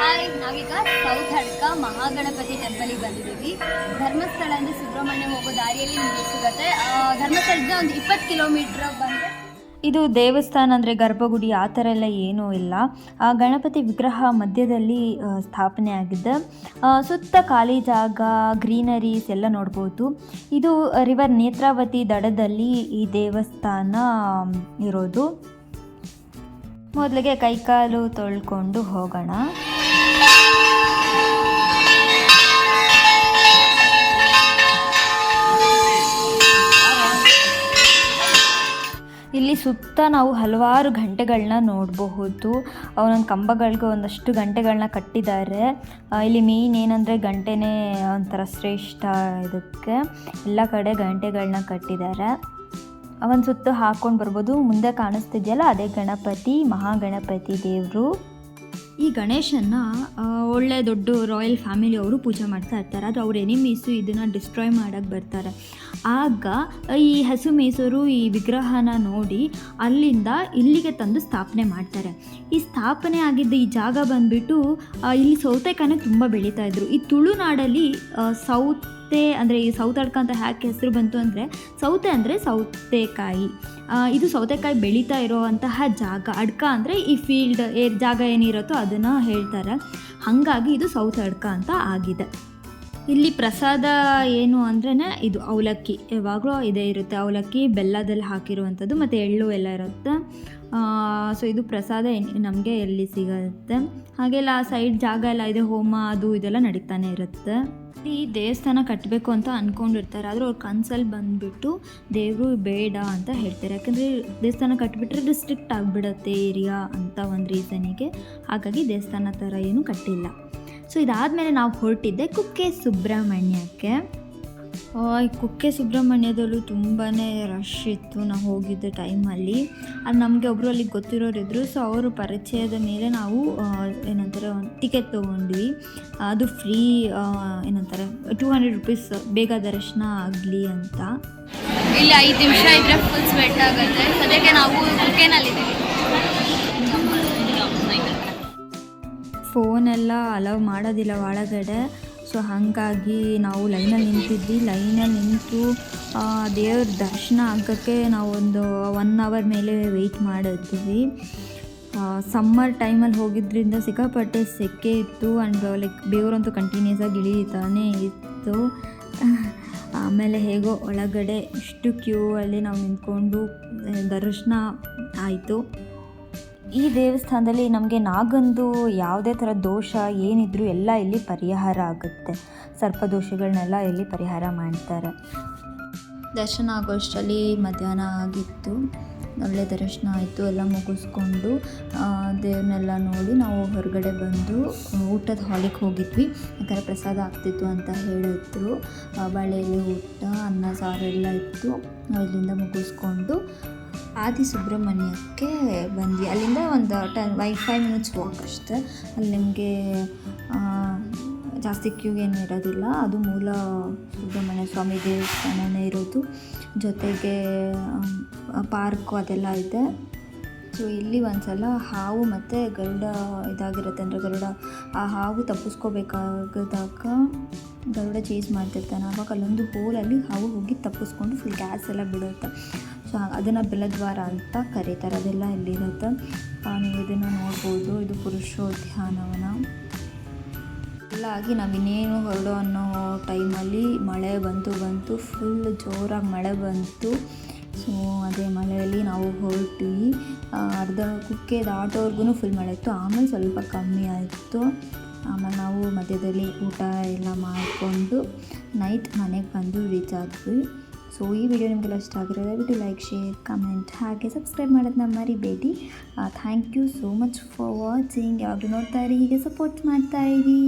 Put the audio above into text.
Hi, ನಾವೀಗ south ಹಡ್ಕ Mahaganapati ಟೆಂಪಲಿಗೆ ಬಂದಿದ್ದೀವಿ. ಧರ್ಮಸ್ಥಳ ಅಂದರೆ ಸುಬ್ರಹ್ಮಣ್ಯ ಹೋಗೋ ದಾರಿಯಲ್ಲಿ ನಿಮಗೆ ಸಿಗುತ್ತೆ ಧರ್ಮಸ್ಥಳದಿಂದ ಒಂದು ಇಪ್ಪತ್ತು ಕಿಲೋಮೀಟ್ರ್ ಬಂದರೆ? ಇದು ದೇವಸ್ಥಾನ ಅಂದರೆ ಗರ್ಭಗುಡಿ, ಆ ಥರ ಎಲ್ಲ ಏನೂ ಇಲ್ಲ. ಆ, ಗಣಪತಿ ವಿಗ್ರಹ ಮಧ್ಯದಲ್ಲಿ ಸ್ಥಾಪನೆ ಆಗಿದೆ ಸುತ್ತ ಖಾಲಿ ಜಾಗ, ಗ್ರೀನರೀಸ್ ಎಲ್ಲ ನೋಡ್ಬೋದು. ಇದು ರಿವರ್ ನೇತ್ರಾವತಿ ದಡದಲ್ಲಿ ಈ ದೇವಸ್ಥಾನ ಇರೋದು. ಮೊದಲಿಗೆ ಕೈಕಾಲು ತೊಳ್ಕೊಂಡು ಹೋಗೋಣ. ಸುತ್ತ ನಾವು ಹಲವಾರು ಗಂಟೆಗಳನ್ನ ನೋಡಬಹುದು. ಅವನೊಂದು ಕಂಬಗಳಿಗೆ ಒಂದಷ್ಟು ಗಂಟೆಗಳನ್ನ ಕಟ್ಟಿದ್ದಾರೆ ಇಲ್ಲಿ ಮೇಯ್ನ್ ಏನಂದರೆ ಗಂಟೆನೇ ಒಂಥರ ಶ್ರೇಷ್ಠ ಇದಕ್ಕೆ. ಎಲ್ಲ ಕಡೆ ಗಂಟೆಗಳನ್ನ ಕಟ್ಟಿದ್ದಾರೆ ಅವನ ಸುತ್ತ ಹಾಕ್ಕೊಂಡು ಬರ್ಬೋದು. ಮುಂದೆ ಕಾಣಿಸ್ತಿದೆಯಲ್ಲ, ಅದೇ ಗಣಪತಿ, ಮಹಾಗಣಪತಿ ದೇವರು. ಈ ಗಣೇಶನ್ನ ಆ, ಒಳ್ಳೆ ದೊಡ್ಡ ರಾಯಲ್ ಫ್ಯಾಮಿಲಿ ಅವರು ಪೂಜೆ ಮಾಡ್ತಾ ಇರ್ತಾರೆ. ಆದರೆ ಅವ್ರ ಎನಿಮೀಸು ಇದನ್ನು ಡಿಸ್ಟ್ರಾಯ್ ಮಾಡೋಕ್ಕೆ ಬರ್ತಾರೆ. ಆಗ ಈ ಹಸು ಮೇಸರು ಈ ವಿಗ್ರಹನ ನೋಡಿ ಅಲ್ಲಿಂದ ಇಲ್ಲಿಗೆ ತಂದು ಸ್ಥಾಪನೆ ಮಾಡ್ತಾರೆ. ಈ ಸ್ಥಾಪನೆ ಆಗಿದ್ದ ಈ ಜಾಗ ಬಂದುಬಿಟ್ಟು ಇಲ್ಲಿ ಸೌತೆಕಾಯಿನ ತುಂಬ ಬೆಳೀತಾ ಇದ್ರು. ಈ ತುಳುನಾಡಲ್ಲಿ ಆ, ಸೌತೆ ಅಂದರೆ ಈ ಸೌತಡ್ಕ ಅಂತ ಯಾಕೆ ಹೆಸರು ಬಂತು ಅಂದರೆ ಸೌತೆ ಅಂದರೆ ಸೌತೆಕಾಯಿ. ಇದು ಸೌತೆಕಾಯಿ ಬೆಳೀತಾ ಇರೋವಂತಹ ಜಾಗ. ಅಡ್ಕ ಅಂದರೆ ಈ ಫೀಲ್ಡ್ ಏ, ಜಾಗ ಏನಿರುತ್ತೋ ಅದನ್ನು ಹೇಳ್ತಾರೆ. ಹಾಗಾಗಿ ಇದು ಸೌತ್ ಅಡ್ಕ ಅಂತ ಆಗಿದೆ. ಇಲ್ಲಿ ಪ್ರಸಾದ ಏನು ಅಂದ್ರೇ ಇದು ಅವಲಕ್ಕಿ. ಯಾವಾಗಲೂ ಇದೇ ಇರುತ್ತೆ. ಅವಲಕ್ಕಿ ಬೆಲ್ಲದಲ್ಲಿ ಹಾಕಿರುವಂಥದ್ದು ಮತ್ತು ಎಳ್ಳು ಎಲ್ಲ ಇರುತ್ತೆ. ಸೊ ಇದು ಪ್ರಸಾದ ನಮಗೆ ಎಲ್ಲಿ ಸಿಗುತ್ತೆ? ಹಾಗೆಲ್ಲ ಆ ಸೈಡ್ ಜಾಗ ಎಲ್ಲ ಇದೆ. ಹೋಮ ಅದು ಇದೆಲ್ಲ ನಡೀತಾನೆ ಇರುತ್ತೆ. ಈ ದೇವಸ್ಥಾನ ಕಟ್ಟಬೇಕು ಅಂತ ಅಂದ್ಕೊಂಡಿರ್ತಾರೆ ಆದರೆ ಅವ್ರ ಕನ್ಸಲ್ಲಿ ಬಂದುಬಿಟ್ಟು ದೇವರು ಬೇಡ ಅಂತ ಹೇಳ್ತಾರೆ. ಯಾಕಂದರೆ ದೇವಸ್ಥಾನ ಕಟ್ಟಿಬಿಟ್ರೆ ರಿಸ್ಟ್ರಿಕ್ಟ್ ಆಗಿಬಿಡತ್ತೆ ಏರಿಯಾ ಅಂತ ಒಂದು ರೀಸನಿಗೆ ಹಾಗಾಗಿ ದೇವಸ್ಥಾನ ಥರ ಏನು ಕಟ್ಟಿಲ್ಲ. ಸೊ ಇದಾದಮೇಲೆ ನಾವು ಹೊರಟಿದ್ದೆ ಕುಕ್ಕೆ ಸುಬ್ರಹ್ಮಣ್ಯಕ್ಕೆ. ಕುಕ್ಕೆ ಸುಬ್ರಹ್ಮಣ್ಯದಲ್ಲೂ ತುಂಬಾ ರಶ್ ಇತ್ತು ನಾವು ಹೋಗಿದ್ದ ಟೈಮಲ್ಲಿ ಅದು ನಮಗೆ ಒಬ್ಬರು ಅಲ್ಲಿ ಗೊತ್ತಿರೋರಿದ್ರು ಸೊ ಅವರು ಪರಿಚಯದ ಮೇಲೆ ನಾವು ಏನಂತಾರೆ ಒಂದು ಟಿಕೆಟ್ ತೊಗೊಂಡ್ವಿ. ಅದು ಫ್ರೀ ಏನಂತಾರೆ ಟೂ ಹಂಡ್ರೆಡ್ ರುಪೀಸ್ ಬೇಗ ದರ್ಶನ ಆಗಲಿ ಅಂತ. ಇಲ್ಲಿ ಐದು ನಿಮಿಷ ಇದ್ರೆ ಫುಲ್ ಸ್ವೆಟ್ ಆಗುತ್ತೆ. ಅದಕ್ಕೆ ನಾವು ಕುಕ್ಕೆನಲ್ಲಿದ್ದೀವಿ. ಫೋನೆಲ್ಲ ಅಲವ್ ಮಾಡೋದಿಲ್ಲ ಒಳಗಡೆ. ಸೊ ಹಾಗಾಗಿ ನಾವು ಲೈನಲ್ಲಿ ನಿಂತಿದ್ವಿ. ಲೈನಲ್ಲಿ ನಿಂತು ದೇವ್ರ ದರ್ಶನ ಆಗೋಕ್ಕೆ ನಾವು ಒಂದು ಒನ್ ಅವರ್ ಮೇಲೆ ವೆಯ್ಟ್ ಮಾಡಿದ್ವಿ. ಸಮ್ಮರ್ ಟೈಮಲ್ಲಿ ಹೋಗಿದ್ದರಿಂದ ಸಿಕ್ಕಾಪಟ್ಟೆ ಸೆಕೆ ಇತ್ತು. ಆ್ಯಂಡ್ ಲೈಕ್ ಬೇವರಂತೂ ಕಂಟಿನ್ಯೂಸ್ ಆಗಿ ಇಳಿತಾನೆ ಇತ್ತು. ಆಮೇಲೆ ಹೇಗೋ ಒಳಗಡೆ ಇಷ್ಟು ಕ್ಯೂ ಅಲ್ಲಿ ನಾವು ನಿಂತ್ಕೊಂಡು, ದರ್ಶನ ಆಯಿತು. ಈ ದೇವಸ್ಥಾನದಲ್ಲಿ ನಮಗೆ ನಾಗಂದು ಯಾವುದೇ ಥರ ದೋಷ ಏನಿದ್ರೂ ಎಲ್ಲ ಇಲ್ಲಿ ಪರಿಹಾರ ಆಗುತ್ತೆ. ಸರ್ಪದೋಷಗಳನ್ನೆಲ್ಲ ಇಲ್ಲಿ ಪರಿಹಾರ ಮಾಡ್ತಾರೆ. ದರ್ಶನ ಆಗೋಷ್ಟರಲ್ಲಿ ಮಧ್ಯಾಹ್ನ ಆಗಿತ್ತು. ಒಳ್ಳೆ ದರ್ಶನ ಆಯಿತು, ಎಲ್ಲ ಮುಗಿಸ್ಕೊಂಡು ದೇವ್ರನ್ನೆಲ್ಲ ನೋಡಿ ನಾವು ಹೊರಗಡೆ ಬಂದು, ಊಟದ ಹಾಲಿಗೆ ಹೋಗಿದ್ವಿ. ಯಾಕಂದರೆ ಪ್ರಸಾದ ಆಗ್ತಿತ್ತು ಅಂತ ಹೇಳಿದ್ರು. ಬಾಳೆಯಲ್ಲಿ ಊಟ, ಅನ್ನ, ಸಾರು ಎಲ್ಲ ಇತ್ತು. ನಾವು ಇಲ್ಲಿಂದ ಮುಗಿಸ್ಕೊಂಡು ಆದಿ ಸುಬ್ರಹ್ಮಣ್ಯಕ್ಕೆ ಬಂದ್ವಿ. ಅಲ್ಲಿಂದ ಒಂದು ಟೆನ್ ವೈ ಫೈವ್ ಮಿನಿಟ್ಸ್ ವಾಕ್ ಅಷ್ಟೇ. ಅಲ್ಲಿ ನಿಮಗೆ ಜಾಸ್ತಿ ಕ್ಯೂ ಏನು ಇರೋದಿಲ್ಲ. ಅದು ಮೂಲ ಸುಬ್ರಹ್ಮಣ್ಯ ಸ್ವಾಮಿ ದೇವಸ್ಥಾನನೇ ಇರೋದು. ಜೊತೆಗೆ ಪಾರ್ಕು ಅದೆಲ್ಲ ಇದೆ. ಸೊ ಇಲ್ಲಿ ಒಂದ್ಸಲ ಹಾವು ಮತ್ತು ಗರುಡ ಇದಾಗಿರುತ್ತೆ. ಅಂದರೆ ಗರುಡ, ಆ ಹಾವು ತಪ್ಪಿಸ್ಕೋಬೇಕಾಗದಾಗ ಗರುಡ ಚೇಸ್ ಮಾಡ್ತಿರ್ತಾನೆ. ಆವಾಗ ಅಲ್ಲೊಂದು ಹೋಲಲ್ಲಿ ಹಾವು ಹೋಗಿ ತಪ್ಪಿಸ್ಕೊಂಡು ಫುಲ್ ಗ್ಯಾಸ್ ಎಲ್ಲ ಬಿಡುತ್ತೆ. ಸೊ, ಅದನ್ನು ಬೆಲದ್ವಾರ ಅಂತ ಕರೀತಾರೆ. ಅದೆಲ್ಲ ಇಲ್ಲಿರುತ್ತೆ ನೀವು ಇದನ್ನು ನೋಡ್ಬೋದು. ಇದು ಪುರುಷೋದ್ಯಾನವನ. ಆಗಿ ನಾವು ಇನ್ನೇನು ಹೊರಡೋ ಅನ್ನೋ ಟೈಮಲ್ಲಿ ಮಳೆ ಬಂತು ಬಂತು ಫುಲ್ ಜೋರಾಗಿ ಮಳೆ ಬಂತು. ಸೊ ಅದೇ ಮಳೆಯಲ್ಲಿ ನಾವು ಹೊರಟ್ವಿ. ಅರ್ಧ ಕುಕ್ಕೆ ದಾಟೋವರೆಗೂ ಫುಲ್ ಮಳೆ ಇತ್ತು. ಆಮೇಲೆ ಸ್ವಲ್ಪ ಕಮ್ಮಿ ಆಯಿತು. ಆಮೇಲೆ ನಾವು ಮಧ್ಯದಲ್ಲಿ ಊಟ ಎಲ್ಲ ಮಾಡಿಕೊಂಡು ನೈಟ್ ಮನೆಗೆ ಬಂದು ರೀಚ್ ಆದ್ವಿ. ಸೊ ಈ ವಿಡಿಯೋ ನಿಮಗೆಲ್ಲ ಇಷ್ಟ ಆಗಿರೋ ದಯವಿಟ್ಟು ಲೈಕ್ ಶೇರ್ ಕಮೆಂಟ್ ಹಾಗೆ ಸಬ್ಸ್ಕ್ರೈಬ್ ಮಾಡೋದನ್ನ ಮರಿಬೇಡಿ. Thank you so much for watching ಯಾವಾಗಲೂ ನೋಡ್ತಾ ಇರಿ, ಹೀಗೆ ಸಪೋರ್ಟ್ ಮಾಡ್ತಾ ಇರಿ.